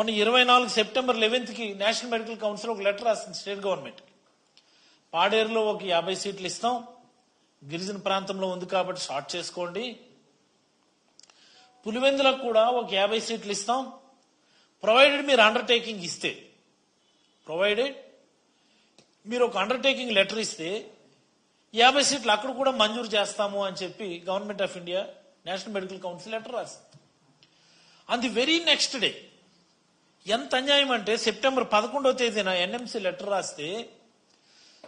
మొన్న ఇరవై నాలుగు సెప్టెంబర్ లెవెన్త్కి నేషనల్ మెడికల్ కౌన్సిల్ ఒక లెటర్ రాసింది స్టేట్ గవర్నమెంట్. పాడేరులో ఒక యాభై సీట్లు ఇస్తాం. గిరిజన ప్రాంతంలో ఉంది కాబట్టి షార్ట్ చేసుకోండి. పులివెందులకు కూడా ఒక యాభై సీట్లు ఇస్తాం. ప్రొవైడెడ్ మీరు అండర్టేకింగ్ ఇస్తే ప్రొవైడెడ్ మీరు ఒక అండర్టేకింగ్ లెటర్ ఇస్తే యాభై సీట్లు అక్కడ కూడా మంజూరు చేస్తాము అని చెప్పి government of India national medical council letter రాసింది. On the very next day ఎంత అన్యాయం అంటే సెప్టెంబర్ పదకొండవ తేదీన ఎన్ఎంసీ లెటర్ రాస్తే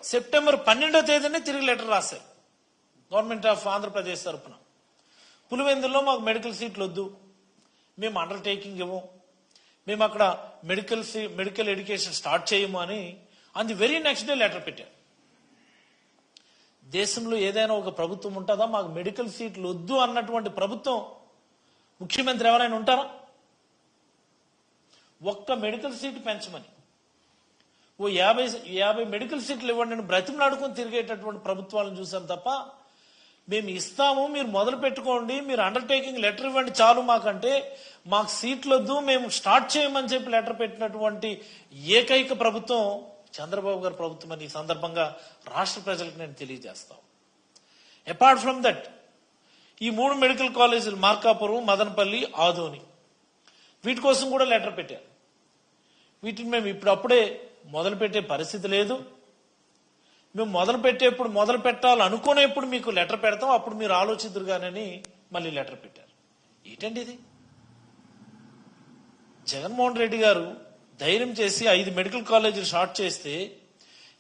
సెప్టెంబర్ పన్నెండో తేదీనే తిరిగి లెటర్ రాశారు. గవర్నమెంట్ ఆఫ్ ఆంధ్రప్రదేశ్ తరఫున పులివెందుల్లో మాకు మెడికల్ సీట్లు వద్దు. మేము అండర్టేకింగ్ ఇవ్వం మేము అక్కడ మెడికల్ సీ మెడికల్ ఎడ్యుకేషన్ స్టార్ట్ చేయము అని అంది వెరీ నెక్స్ట్ డే లెటర్ పెట్టారు. దేశంలో ఏదైనా ఒక ప్రభుత్వం ఉంటుందా? మాకు మెడికల్ సీట్లు వద్దు అన్నటువంటి ప్రభుత్వం ముఖ్యమంత్రి ఎవరైనా ఉంటారా? ఒక్క మెడికల్ సీట్ పెంచమని. ఓ యాభై యాభై మెడికల్ సీట్లు ఇవ్వండి అని బ్రతిమలాడుకొని తిరిగేటటువంటి ప్రభుత్వాలను చూసాం తప్ప మేము ఇస్తాము మీరు మొదలు పెట్టుకోండి మీరు అండర్టేకింగ్ లెటర్ ఇవ్వండి చాలు మాకంటే మాకు సీట్లు వద్దు మేము స్టార్ట్ చేయమని చెప్పి లెటర్ పెట్టినటువంటి ఏకైక ప్రభుత్వం చంద్రబాబు గారి ప్రభుత్వం అని ఈ సందర్భంగా రాష్ట్ర ప్రజలకు నేను తెలియజేస్తాం అపార్ట్ ఫ్రమ్ దట్ ఈ మూడు మెడికల్ కాలేజీలు మార్కాపురం మదనపల్లి ఆదోని వీటి కోసం కూడా లెటర్ పెట్టారు. వీటిని మేము ఇప్పుడప్పుడే మొదలుపెట్టే మొదలు పెట్టే పరిస్థితి లేదు. మేము మొదలు పెట్టేప్పుడు మొదలు పెట్టాలనుకునేప్పుడు మీకు లెటర్ పెడతాం అప్పుడు మీరు ఆలోచిద్దరు కానీ మళ్ళీ లెటర్ పెట్టారు. ఏంటండి ఇది? జగన్మోహన్ రెడ్డి గారు ధైర్యం చేసి ఐదు మెడికల్ కాలేజీలు షార్ట్ చేస్తే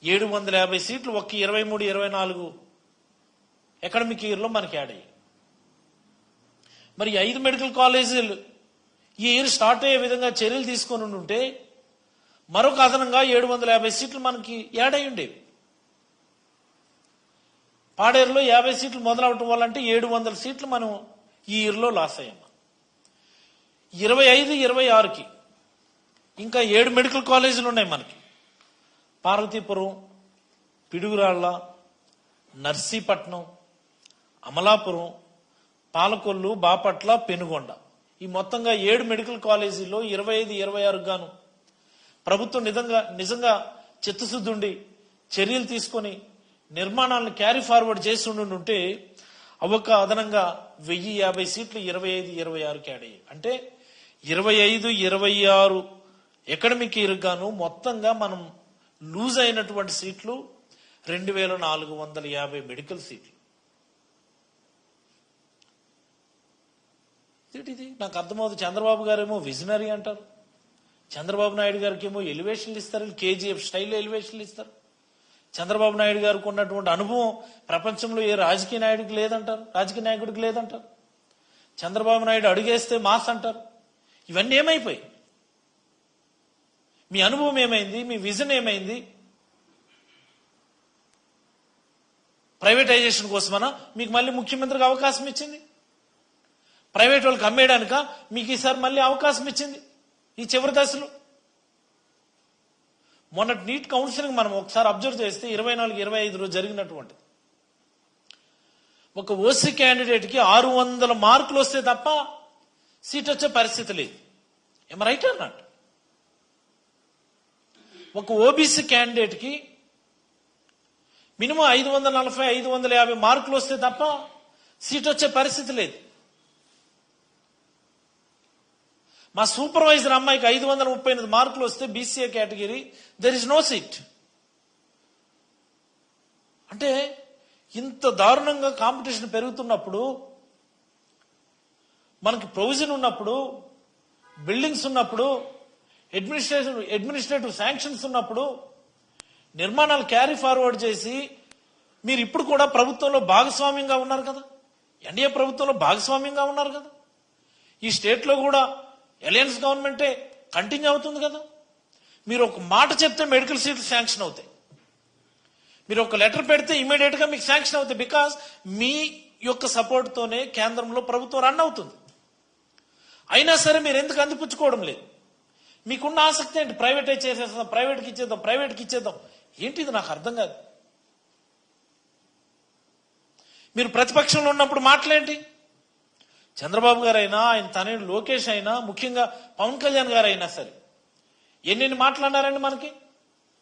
ఏడు వందల యాభై సీట్లు ఒక్క ఇరవై మూడు ఇరవై నాలుగు అకాడమిక్ ఇయర్లో మనకి యాడ్ అయ్యాయి. మరి ఐదు మెడికల్ కాలేజీలు ఈ ఇయర్ స్టార్ట్ అయ్యే విధంగా చర్యలు తీసుకొని ఉంటే మరొక అదనంగా ఏడు వందల యాభై సీట్లు మనకి యాడ్ అయి ఉండేవి. పాడేరులో యాభై సీట్లు మొదలవటం వల్ల అంటే ఏడు వందల సీట్లు మనం ఈ ఇయర్లో లాస్ అయ్యాం ఇరవై ఐదు ఇరవై ఆరుకి ఇంకా ఏడు మెడికల్ కాలేజీలు ఉన్నాయి మనకి. పార్వతీపురం పిడుగురాళ్ళ నర్సీపట్నం అమలాపురం పాలకొల్లు బాపట్ల పెనుగొండ. ఈ మొత్తంగా ఏడు మెడికల్ కాలేజీల్లో ఇరవై ఐదు ఇరవై ఆరు గాను ప్రభుత్వం నిజంగా నిజంగా చిత్తశుద్ధుండి చర్యలు తీసుకొని నిర్మాణాలను క్యారీ ఫార్వర్డ్ చేసి ఉంటే అవొక్క అదనంగా వెయ్యి యాభై సీట్లు ఇరవై ఐదు ఇరవై ఆరుకి యాడ్ అయ్యాయి. అంటే ఇరవై ఐదు ఇరవై ఆరు ఎకడమిక్ ఇయర్గాను మొత్తంగా మనం లూజ్ అయినటువంటి సీట్లు రెండు వేల నాలుగు వందల యాభై మెడికల్ సీట్లు. ఇది నాకు అర్థమవుతుంది చంద్రబాబు గారేమో విజనరీ అంటారు. చంద్రబాబు నాయుడు గారికి ఏమో ఎలివేషన్లు ఇస్తారు కేజీఎఫ్ స్టైల్లో ఎలివేషన్లు ఇస్తారు. చంద్రబాబు నాయుడు గారికి ఉన్నటువంటి అనుభవం ప్రపంచంలో ఏ రాజకీయ నాయుడికి లేదంటారు? రాజకీయ నాయకుడికి లేదంటారు? చంద్రబాబు నాయుడు అడుగేస్తే మాస్ అంటారు. ఇవన్నీ ఏమైపోయి మీ అనుభవం ఏమైంది? మీ విజన్ ఏమైంది? ప్రైవేటైజేషన్ కోసమనా? మీకు మళ్ళీ ముఖ్యమంత్రికి అవకాశం ఇచ్చింది? ప్రైవేట్ వాళ్ళకి అమ్మేయడానిక? మీకు ఈసారి మళ్ళీ అవకాశం ఇచ్చింది? ఈ చివరి దశలో. మొన్నటి నీట్ కౌన్సిలింగ్ మనం ఒకసారి అబ్జర్వ్ చేస్తే ఇరవై నాలుగు ఇరవై ఐదులో జరిగినటువంటి ఒక ఓసీ క్యాండిడేట్కి ఆరు వందల మార్కులు వస్తే తప్ప సీట్ వచ్చే పరిస్థితి లేదు. ఏమ రైట్ అన్నట్టు ఒక ఓబీసీ క్యాండిడేట్కి మినిమం ఐదు వందల నలభై ఐదు వందల యాభై మార్కులు వస్తే తప్ప సీట్ వచ్చే పరిస్థితి లేదు. మా సూపర్వైజర్ అమ్మాయికి ఐదు వందల ముప్పై ఎనిమిది మార్కులు వస్తే BCA category there is no seat అంటే ఇంత దారుణంగా కాంపిటీషన్ పెరుగుతున్నప్పుడు మనకి ప్రొవిజన్ ఉన్నప్పుడు బిల్డింగ్స్ ఉన్నప్పుడు అడ్మినిస్ట్రేషన్ అడ్మినిస్ట్రేటివ్ శాంక్షన్స్ ఉన్నప్పుడు నిర్మాణాలు క్యారీ ఫార్వర్డ్ చేసి మీరు ఇప్పుడు కూడా ప్రభుత్వంలో భాగస్వామ్యంగా ఉన్నారు కదా? ఎన్డీఏ ప్రభుత్వంలో భాగస్వామ్యంగా ఉన్నారు కదా? ఈ స్టేట్లో కూడా అలయన్స్ గవర్నమెంటే కంటిన్యూ అవుతుంది కదా. మీరు ఒక మాట చెప్తే మెడికల్ సీట్లు శాంక్షన్ అవుతాయి. మీరు ఒక లెటర్ పెడితే ఇమీడియట్గా మీకు శాంక్షన్ అవుతాయి బికాస్ మీ యొక్క సపోర్ట్తోనే కేంద్రంలో ప్రభుత్వం రన్ అవుతుంది. అయినా సరే మీరు ఎందుకు అందిపుచ్చుకోవడం లేదు? మీకున్న ఆసక్తి ఏంటి? ప్రైవేటే చేసేస్తాం ప్రైవేట్కి ఇచ్చేద్దాం ప్రైవేట్కి ఇచ్చేద్దాం. ఏంటిది? నాకు అర్థం కాదు. మీరు ప్రతిపక్షంలో ఉన్నప్పుడు మాటలేంటి? చంద్రబాబు గారైనా ఆయన తనయుడు లోకేష్ అయినా ముఖ్యంగా పవన్ కళ్యాణ్ గారు అయినా సరే ఎన్నెన్ని మాట్లాడారండి మనకి?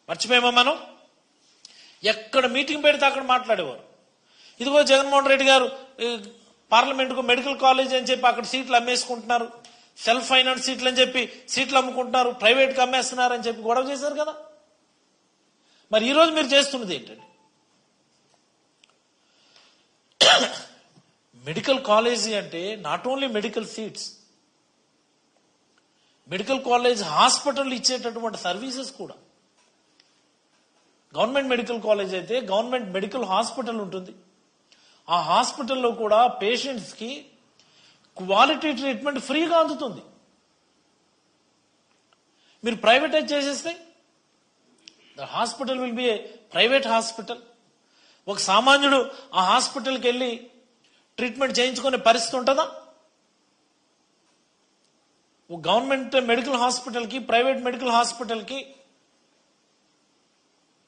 మర్చిపోయామా మనం? ఎక్కడ మీటింగ్ పెడితే అక్కడ మాట్లాడేవారు. ఇదిగో జగన్మోహన్ రెడ్డి గారు ఈ, పార్లమెంటుకు మెడికల్ కాలేజ్ అని చెప్పి అక్కడ సీట్లు అమ్మేసుకుంటున్నారు సెల్ఫ్ ఫైనాన్స్ సీట్లు అని చెప్పి సీట్లు అమ్ముకుంటున్నారు ప్రైవేట్కి అమ్మేస్తున్నారు అని చెప్పి గొడవ చేశారు కదా. మరి ఈరోజు మీరు చేస్తున్నది ఏంటండి? మెడికల్ కాలేజీ అంటే not only medical seats medical college hospital ఇచ్చేటటువంటి సర్వీసెస్ కూడా. గవర్నమెంట్ మెడికల్ కాలేజ్ అయితే గవర్నమెంట్ మెడికల్ హాస్పిటల్ ఉంటుంది. ఆ హాస్పిటల్లో కూడా పేషెంట్స్కి క్వాలిటీ ట్రీట్మెంట్ ఫ్రీగా అందుతుంది. మీరు ప్రైవేటైజ్ చేసేస్తే the hospital will be a private hospital. ఒక సామాన్యుడు ఆ హాస్పిటల్కి వెళ్ళి ట్రీట్మెంట్ చేయించుకునే పరిస్థితి ఉంటుందా? గవర్నమెంట్ మెడికల్ హాస్పిటల్కి ప్రైవేట్ మెడికల్ హాస్పిటల్కి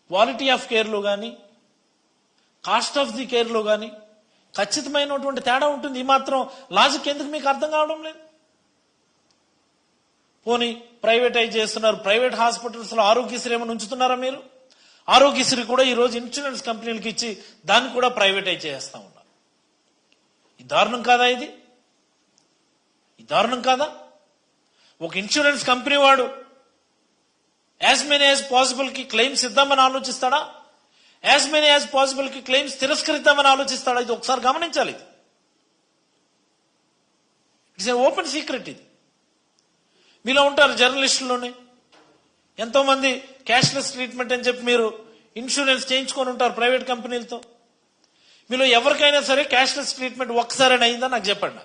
క్వాలిటీ ఆఫ్ కేర్లో కానీ కాస్ట్ ఆఫ్ ది కేర్లో కానీ ఖచ్చితమైనటువంటి తేడా ఉంటుంది. ఈ మాత్రం లాజిక్ ఎందుకు మీకు అర్థం కావడం లేదు? పోనీ ప్రైవేటైజ్ చేస్తున్నారు ప్రైవేట్ హాస్పిటల్స్లో ఆరోగ్యశ్రీ ఏమైనా ఉంచుతున్నారా మీరు? ఆరోగ్యశ్రీ కూడా ఈ రోజు ఇన్సూరెన్స్ కంపెనీలకు ఇచ్చి దాన్ని కూడా ప్రైవేటైజ్ చేస్తా ఈ దారుణం కాదా ఇది? ఈ దారుణం కాదా? ఒక ఇన్సూరెన్స్ కంపెనీ వాడు యాజ్ మెనీ యాజ్ పాసిబుల్కి క్లెయిమ్స్ ఇద్దామని ఆలోచిస్తాడా? యాజ్ మెనీ యాజ్ పాసిబుల్కి క్లెయిమ్స్ తిరస్కరిద్దామని ఆలోచిస్తాడా? ఇది ఒకసారి గమనించాలి ఇది. ఇట్స్ ఏ ఓపెన్ సీక్రెట్ ఇది. మీలో ఉంటారు జర్నలిస్టుల్లోనే. ఎంతో మంది క్యాష్లెస్ ట్రీట్మెంట్ అని చెప్పి మీరు ఇన్సూరెన్స్ చేయించుకొని ఉంటారు ప్రైవేట్ కంపెనీలతో మీలో ఎవరికైనా సరే క్యాష్లెస్ ట్రీట్మెంట్ ఒక్కసారైనా అయిందా? నాకు చెప్పండి.